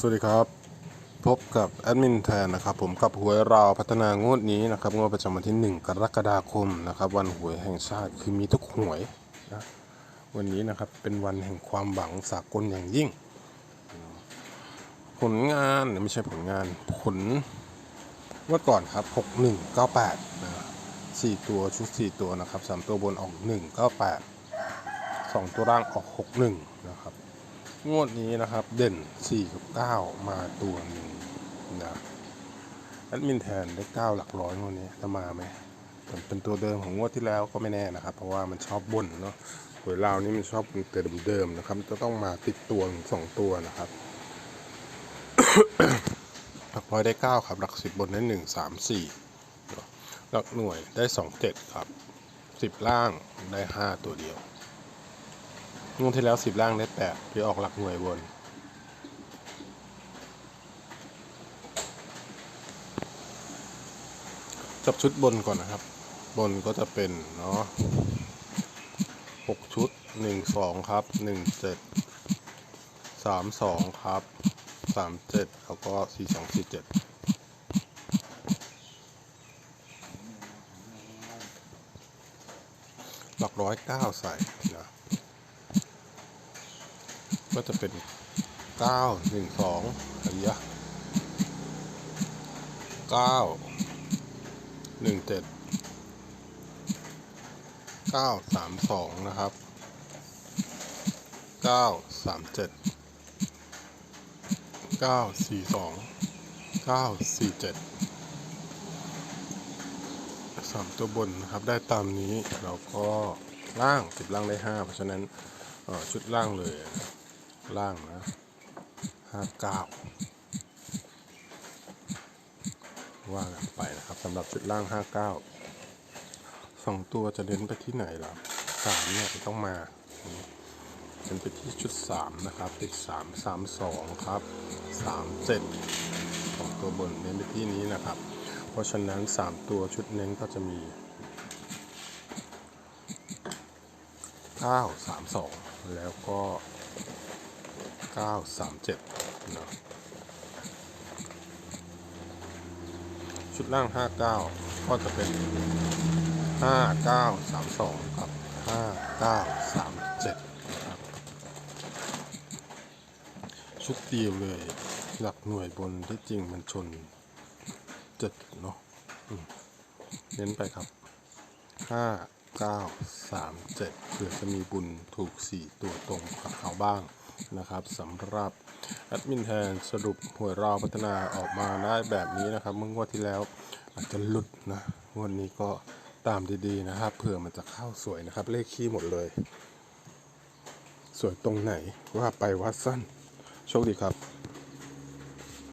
สวัสดีครับ พบกับแอดมินแทนนะครับผมกับหวยเราพัฒนางวดนี้นะครับงวดประจำวันที่ 1 กรกฎาคมนะครับวันหวยแห่งชาติคือมีทุกหวยนะวันนี้นะครับเป็นวันแห่งความหวังสากลอย่างยิ่ง ผลงานไม่ใช่ผลงานผลเมื่อก่อนครับ 6198นะสี่ตัวชุด 4 ตัวนะครับสามตัวบนออก 198 2 ตัวล่างออก 61 นะครับ งวดนี้นะครับ เด่น4กับ9มาตัวหนึ่งนะแอดมินแทนได้9หลักร้อยงวดนี้จะมาไหมแต่เป็นตัวเดิมของงวดที่แล้วก็ไม่แน่นะครับ เพราะว่ามันชอบบ่นเนาะหวยลาวนี่มันชอบเตัวเดิมๆนะครับ จะต้องมาติดตัวสองตัวนะครับหลักร้อยได้ 9 ครับ หลักสิบบนได้ 1 3 4 หลักหน่วยได้ 2 7 ครับ 10 ล่างได้ 5 ตัวเดียว งวดที่แล้วสิบล่างได้แปดที่ออกหลักหน่วยบน จับชุดบนก่อนนะครับ บนก็จะเป็นเนาะหกชุดหนึ่งสองครับหนึ่งเจ็ดสามสองครับสามเจ็ดแล้วก็สี่สองสี่เจ็ดหลักร้อยเก้าใส่นะ ก็จะเป็นเก้าหนึ่งสองอะไรยะเก้าหนึ่งเจ็ดเก้าสามสองนะครับเก้าสามเจ็ดเก้าสี่สองเก้าสี่เจ็ดสามตัวบนนะครับได้ตามนี้เราก็ล่างติดล่างได้ห้าเพราะฉะนั้นชุดล่างเลย ล่างนะห้าเก้าว่ากันไปนะครับสำหรับชุดล่างห้าเก้าสองตัวจะเน้นไปที่ไหนล่ะสามเนี่ยต้องมาเน้นไปที่ชุดสามนะครับติดสามสามสองครับสามเจ็ดสองตัวบนเน้นไปที่นี้นะครับ เพราะฉะนั้นสามตัวชุดเน้นก็จะมีเก้าสามส องแล้วก็937นะชุดล่าง59ก็จะเป็น5932ครับ5937ครับชุดเดียวเลย หลักหน่วยบนที่จริงมันชนเจ็ดเนาะเน้นไปครับห้าเก้าสามเจ็ดเผื่อจะมีบุญถูกสี่ตัวตรงกับเขาบ้าง นะครับสำหรับแอดมินแทนสรุปหวยราพัฒนาออกมาได้แบบนี้นะครับ เมื่องวดที่แล้วอาจจะหลุดนะงวดนี้ก็ตามดีๆนะครับเผื่อมันจะเข้าสวยนะครับ เลขขี้หมดเลย สวยตรงไหนว่าไปวัดสั้นโชคดีครับ